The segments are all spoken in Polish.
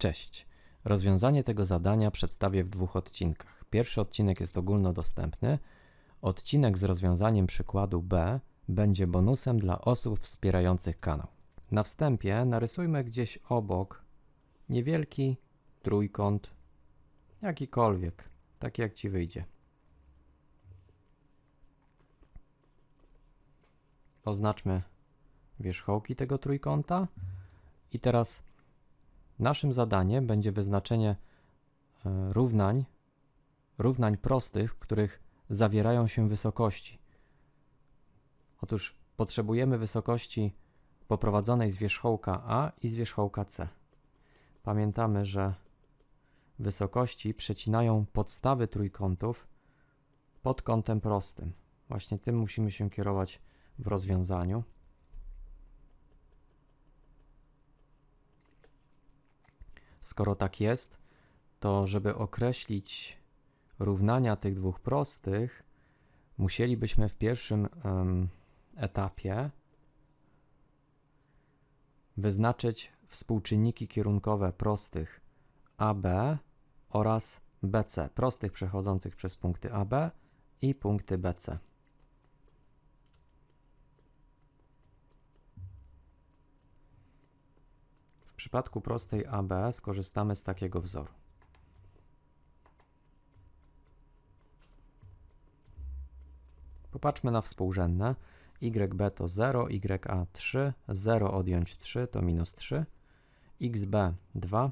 Cześć. Rozwiązanie tego zadania przedstawię w dwóch odcinkach. Pierwszy odcinek jest ogólnodostępny. Odcinek z rozwiązaniem przykładu B będzie bonusem dla osób wspierających kanał. Na wstępie narysujmy gdzieś obok niewielki trójkąt, jakikolwiek, taki jak Ci wyjdzie. Oznaczmy wierzchołki tego trójkąta i teraz Naszym zadaniem będzie wyznaczenie e, równań, równań prostych, w których zawierają się wysokości. Otóż potrzebujemy wysokości poprowadzonej z wierzchołka A i z wierzchołka C. Pamiętamy, że wysokości przecinają podstawy trójkątów pod kątem prostym. Właśnie tym musimy się kierować w rozwiązaniu. Skoro tak jest, to żeby określić równania tych dwóch prostych, musielibyśmy w pierwszym um, etapie wyznaczyć współczynniki kierunkowe prostych AB oraz BC, prostych przechodzących przez punkty AB i punkty BC. W przypadku prostej AB skorzystamy z takiego wzoru. Popatrzmy na współrzędne. YB to 0, YA 3, 0 odjąć 3 to minus 3, XB 2,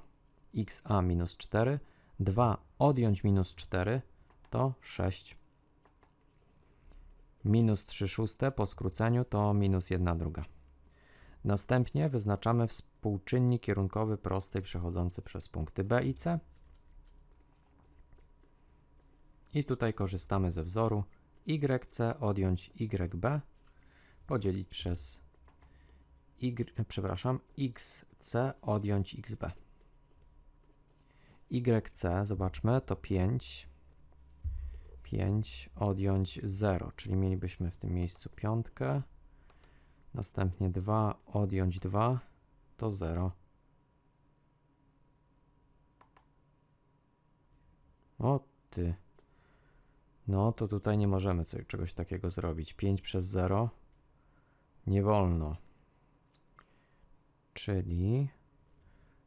XA minus 4, 2 odjąć minus 4 to 6. Minus 3 szóste po skróceniu to minus 1 druga. Następnie wyznaczamy współczynnik kierunkowy prostej przechodzący przez punkty B i C. I tutaj korzystamy ze wzoru YC odjąć YB podzielić przez y, przepraszam, XC odjąć XB. YC, zobaczmy, to 5. 5 odjąć 0, czyli mielibyśmy w tym miejscu piątkę. Następnie 2 odjąć 2 to 0. O ty. No to tutaj nie możemy czegoś takiego zrobić. 5 przez 0 nie wolno. Czyli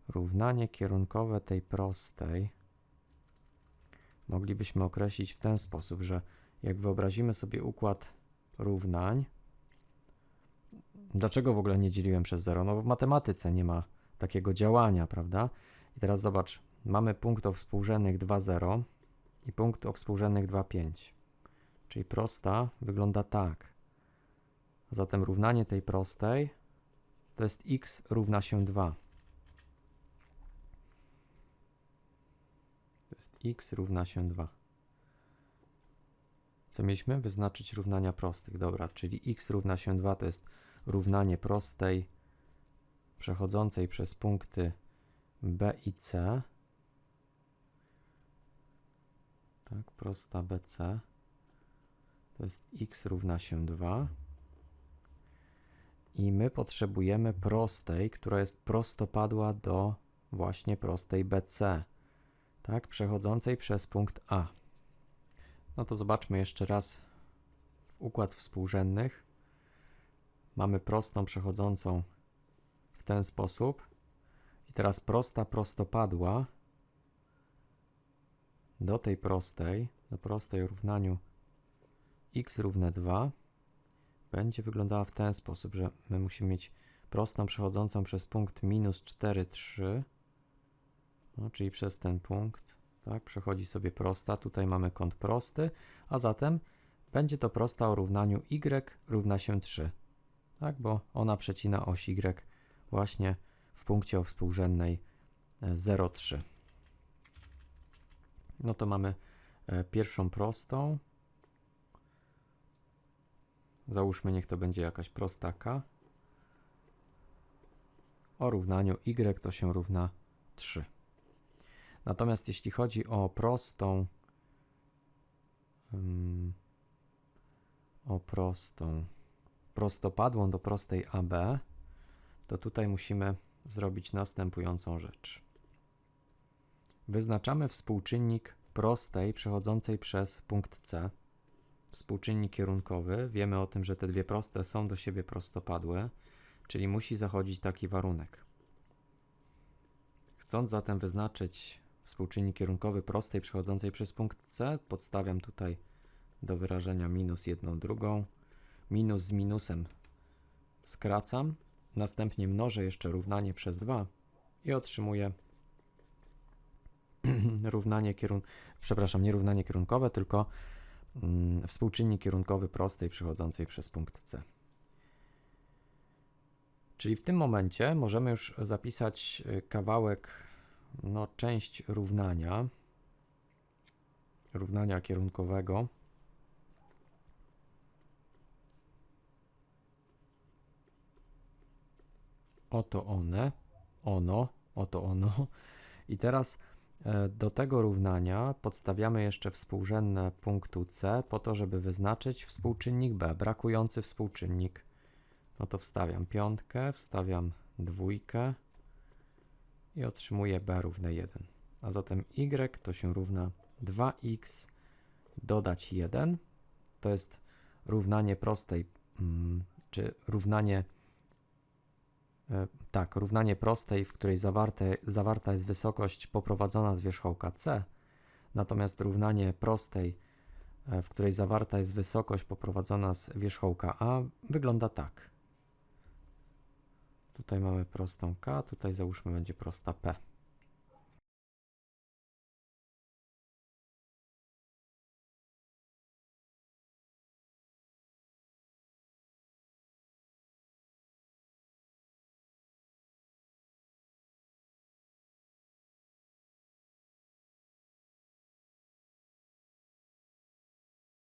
równanie kierunkowe tej prostej moglibyśmy określić w ten sposób, że jak wyobrazimy sobie układ równań, Dlaczego w ogóle nie dzieliłem przez 0? No bo w matematyce nie ma takiego działania, prawda? I teraz zobacz, mamy punkt o współrzędnych 2,0 i punkt o współrzędnych 2,5. Czyli prosta wygląda tak. Zatem równanie tej prostej to jest x równa się 2. To jest x równa się 2. Co mieliśmy? Wyznaczyć równania prostych. Dobra, czyli x równa się 2 to jest równanie prostej przechodzącej przez punkty B i C. Tak, prosta BC to jest x równa się 2. I my potrzebujemy prostej, która jest prostopadła do właśnie prostej BC, tak, przechodzącej przez punkt A. No to zobaczmy jeszcze raz układ współrzędnych. Mamy prostą przechodzącą w ten sposób. I teraz prosta prostopadła do tej prostej, do prostej równaniu x równe 2 będzie wyglądała w ten sposób, że my musimy mieć prostą przechodzącą przez punkt minus 4, 3, no, czyli przez ten punkt, tak, przechodzi sobie prosta, tutaj mamy kąt prosty, a zatem będzie to prosta o równaniu y równa się 3 tak, bo ona przecina oś Y właśnie w punkcie o współrzędnej 0,3. E, no to mamy e, pierwszą prostą. Załóżmy, niech to będzie jakaś prosta k. O równaniu y to się równa 3. Natomiast jeśli chodzi o prostą, um, o prostą prostopadłą do prostej AB, to tutaj musimy zrobić następującą rzecz. wyznaczamy współczynnik prostej przechodzącej przez punkt C. Współczynnik kierunkowy. Wiemy o tym, że te dwie proste są do siebie prostopadłe, czyli musi zachodzić taki warunek. Chcąc zatem wyznaczyć współczynnik kierunkowy prostej przechodzącej przez punkt C, podstawiam tutaj do wyrażenia minus jedną drugą. Minus z minusem skracam, następnie mnożę jeszcze równanie przez 2 i otrzymuję równanie kierun... przepraszam, nie równanie kierunkowe, tylko mm, współczynnik kierunkowy prostej przechodzącej przez punkt C. Czyli w tym momencie możemy już zapisać y, kawałek, no część równania, równania kierunkowego. Oto one, ono, oto ono. I teraz e, do tego równania podstawiamy jeszcze współrzędne punktu C po to, żeby wyznaczyć współczynnik B, brakujący współczynnik. No to wstawiam piątkę, wstawiam dwójkę i otrzymuję B równe 1. A zatem Y to się równa 2x dodać 1. To jest równanie prostej, mm, czy równanie Tak, równanie prostej, w której zawarte, zawarta jest wysokość poprowadzona z wierzchołka c, natomiast równanie prostej, e, w której zawarta jest wysokość poprowadzona z wierzchołka a, wygląda tak. Tutaj mamy prostą k, tutaj załóżmy będzie prosta p.